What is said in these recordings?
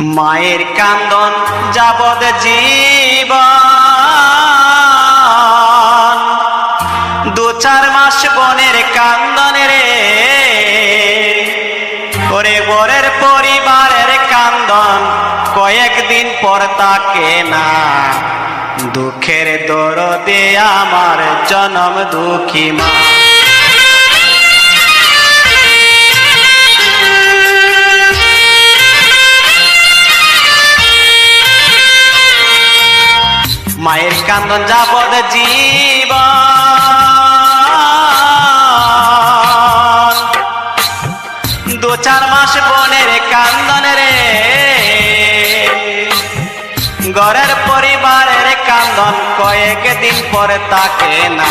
মায়ের কান্দন যাবদ জীব দু চার মাস বনের কান্দন রে। ওরে বরের পরিবারের কান্দন কয়েকদিন পর তাকে না। দুঃখের দরদে আমার জনম দুঃখী মা। কান্দন যাবদ জীব দু চার মাস বনের কান্দন রে। ঘরের পরিবারের কান্দন কয়েক দিন পরে তাকে না।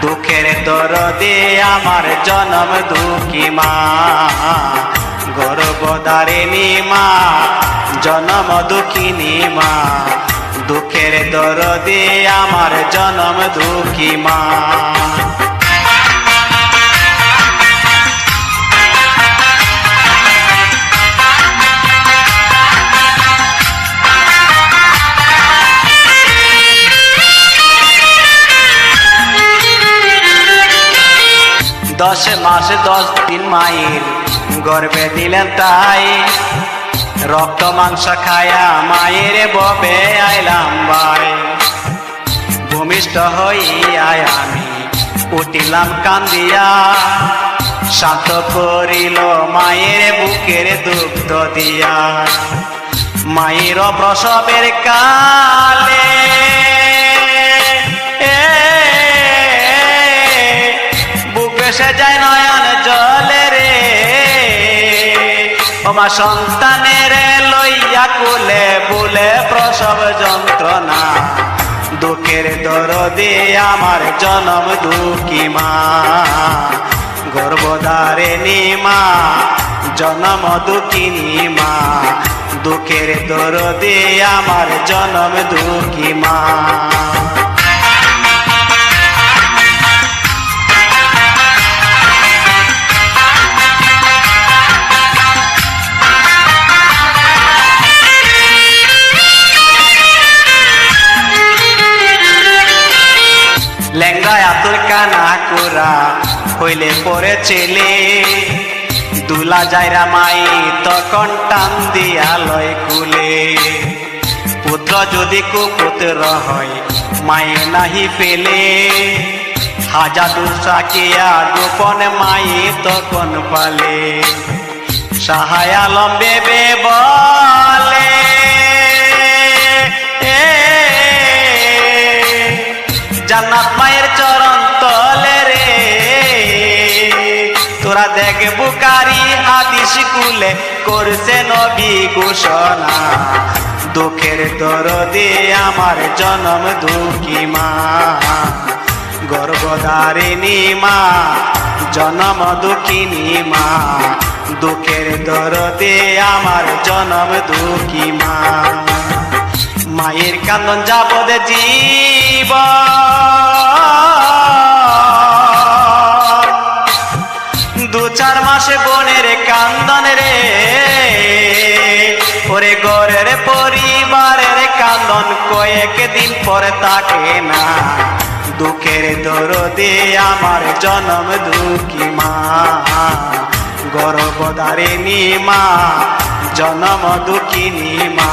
দুঃখের দরদে আমার জনম দুঃখী মা। গর্বদারিণী মা, জনম দুঃখিনী মা। দুঃখের দরদে আমার জনম দুঃখী মা। দশ মাস দশ দিন মায়ের গর্বে দিলেন তাই। রক্ত মাংস খায়া মায়ের ববে আইলাম ভাই ভূমিষ্ঠ হইয়ায় আমি উঠিলাম কান্দিয়া। শান্ত করিল মায়ের বুকের দুগ্ধ দিয়া। মায়ের প্রসবের কালে ওমা সন্তানের লইয়া কুলে বুলে প্রসব যন্ত্রণা। দুঃখের দরদে আমার জনম দুঃখী মা। গর্ভধারিণী মা, জনম দুঃখিনী মা। দুঃখের দরদে আমার জনম দুঃখী মা। লেঙ্গায় আতুর কানা কুরা হইলে পরে ছেলে দুলা যাইরা মাই তখন টান দিয়া লয় কুলে। পুত্র যদি কুপুত্র হয়, মায়ে নাহি পেলে। হাজাদুর সাকিয়া গোপন মাই তখন পালে। সাহায় আলম বেবে জান্নাত মায়ের চরণ তলে রে। তোরা দেখ বুকারি হাদিস কুলে করছে নবী ঘোষণা। দুঃখের দরদে আমার জনম দুঃখী মা। গর্ভধারিণী মা, জনম দুঃখিনী মা। দুঃখের দরদে আমার জনম দুঃখী মা। মায়ের কান্দন যাবদ জীব দু চার মাসে বোনের কান্দন রে, ওরে গরের পরিবারের কান্দন কয়েক দিন পরে তাকে না। দুঃখের দরদে আমার জনম দুঃখী মা। গর্ভধারিণী মা, জনম দুঃখিনী মা।